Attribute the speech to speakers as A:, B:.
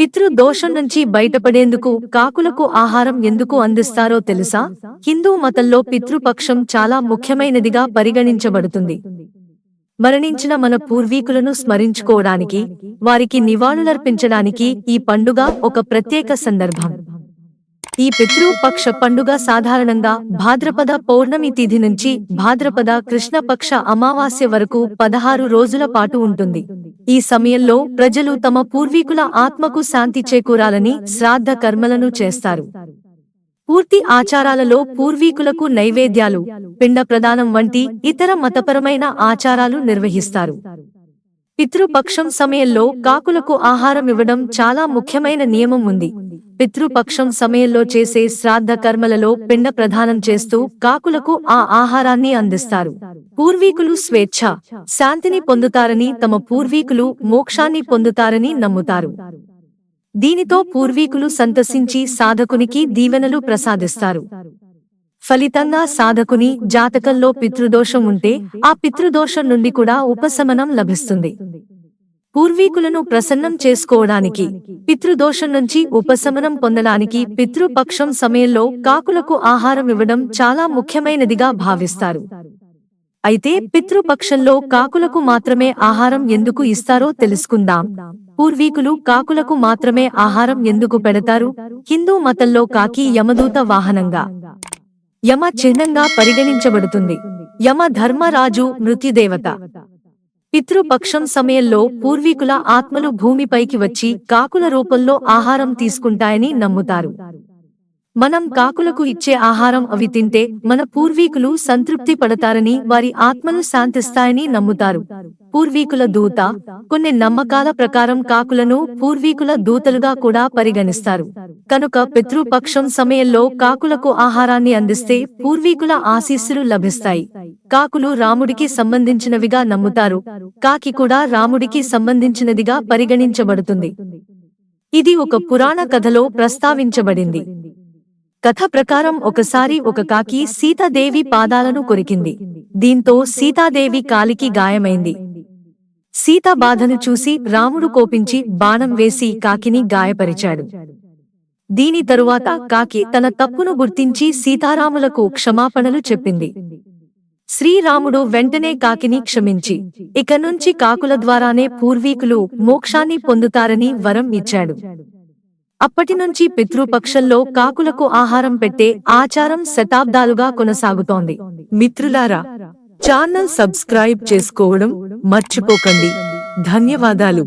A: పితృ దోషం నుంచి బయటపడేందుకు కాకులకు ఆహారం ఎందుకు అందిస్తారో తెలుసా? హిందూ మతంలో పితృపక్షం చాలా ముఖ్యమైనదిగా పరిగణించబడుతుంది. మరణించిన మన పూర్వీకులను స్మరించుకోవడానికి వారికి నివాళులర్పించడానికి ఈ పండుగ ఒక ప్రత్యేక సందర్భం. ఈ పితృపక్ష పండుగ సాధారణంగా భాద్రపద పౌర్ణమి తిథి నుంచి భాద్రపద కృష్ణపక్ష అమావాస్య వరకు పదహారు రోజుల పాటు ఉంటుంది. ఈ సమయంలో ప్రజలు తమ పూర్వీకుల ఆత్మకు శాంతి చేకూరాలని శ్రాద్ధ కర్మలను చేస్తారు. పూర్తి ఆచారాలలో పూర్వీకులకు నైవేద్యాలు పిండ ప్రదానం వంటి ఇతర మతపరమైన ఆచారాలు నిర్వహిస్తారు. పితృపక్షం సమయంలో కాకులకు ఆహారం ఇవ్వడం చాలా ముఖ్యమైన నియమం ఉంది. పితృపక్షం సమయంలో చేసే శ్రాద్ధ కర్మలలో పిండ ప్రదానం చేస్తూ కాకులకు ఆ ఆహారాన్ని అందిస్తారు. పూర్వీకులు స్వేచ్ఛ శాంతిని పొందుతారని తమ పూర్వీకులు మోక్షాన్ని పొందుతారని నమ్ముతారు. దీనితో పూర్వీకులు సంతసించి సాధకునికి దీవెనలు ప్రసాదిస్తారు. ఫలితంగా సాధకుని జాతకంలో పితృదోషం ఉంటే ఆ పితృదోషం నుండి కూడా ఉపశమనం లభిస్తుంది. పూర్వీకులను ప్రసన్నం చేసుకోవడానికి పితృదోషం నుంచి ఉపశమనం పొందడానికి పితృపక్షం సమయంలో కాకులకు ఆహారం ఇవ్వడం చాలా ముఖ్యమైనదిగా భావిస్తారు. అయితే పితృపక్షంలో కాకులకు మాత్రమే ఆహారం ఎందుకు ఇస్తారో తెలుసుకుందాం. పూర్వీకులు కాకులకు మాత్రమే ఆహారం ఎందుకు పెడతారు? హిందూ మతంలో కాకి యమదూత వాహనంగా యమ చిహ్నంగా పరిగణించబడుతుంది. యమ ధర్మరాజు మృత్యుదేవత. పితృపక్షం సమయంలో పూర్వీకుల ఆత్మలు భూమిపైకి వచ్చి కాకుల రూపంలో ఆహారం తీసుకుంటాయని నమ్ముతారు. మనం కాకులకు ఇచ్చే ఆహారం అవి తింటే మన పూర్వీకులు సంతృప్తి పడతారని వారి ఆత్మను శాంతిస్తాయని నమ్ముతారు. పూర్వీకుల దూత కొన్ని నమ్మకాల ప్రకారం కాకులను పూర్వీకుల దూతలుగా కూడా పరిగణిస్తారు. కనుక పితృపక్షం సమయంలో కాకులకు ఆహారాన్ని అందిస్తే పూర్వీకుల ఆశీస్సులు లభిస్తాయి. కాకులు రాముడికి సంబంధించినవిగా నమ్ముతారు. కాకి కూడా రాముడికి సంబంధించినదిగా పరిగణించబడుతుంది. ఇది ఒక పురాణ కథలో ప్రస్తావించబడింది. కథ ప్రకారం ఒకసారి ఒక కాకి సీతాదేవి పాదాలను కొరికింది. దీంతో సీతాదేవి కాలికి గాయమైంది. సీత బాధను చూసి రాముడు కోపించి బాణం వేసి కాకిని గాయపరిచాడు. దీని తరువాత కాకి తన తప్పును గుర్తించి సీతారాములకు క్షమాపణలు చెప్పింది. శ్రీరాముడు వెంటనే కాకిని క్షమించి ఇక నుంచి కాకుల ద్వారానే పూర్వీకులు మోక్షాన్ని పొందుతారని వరం ఇచ్చాడు. అప్పటి నుంచి పితృపక్షంలో కాకులకు ఆహారం పెట్టే ఆచారం శతాబ్దాలుగా కొనసాగుతోంది. మిత్రులారా ఛానల్ సబ్స్క్రైబ్ చేసుకోవడం మర్చిపోకండి. ధన్యవాదాలు.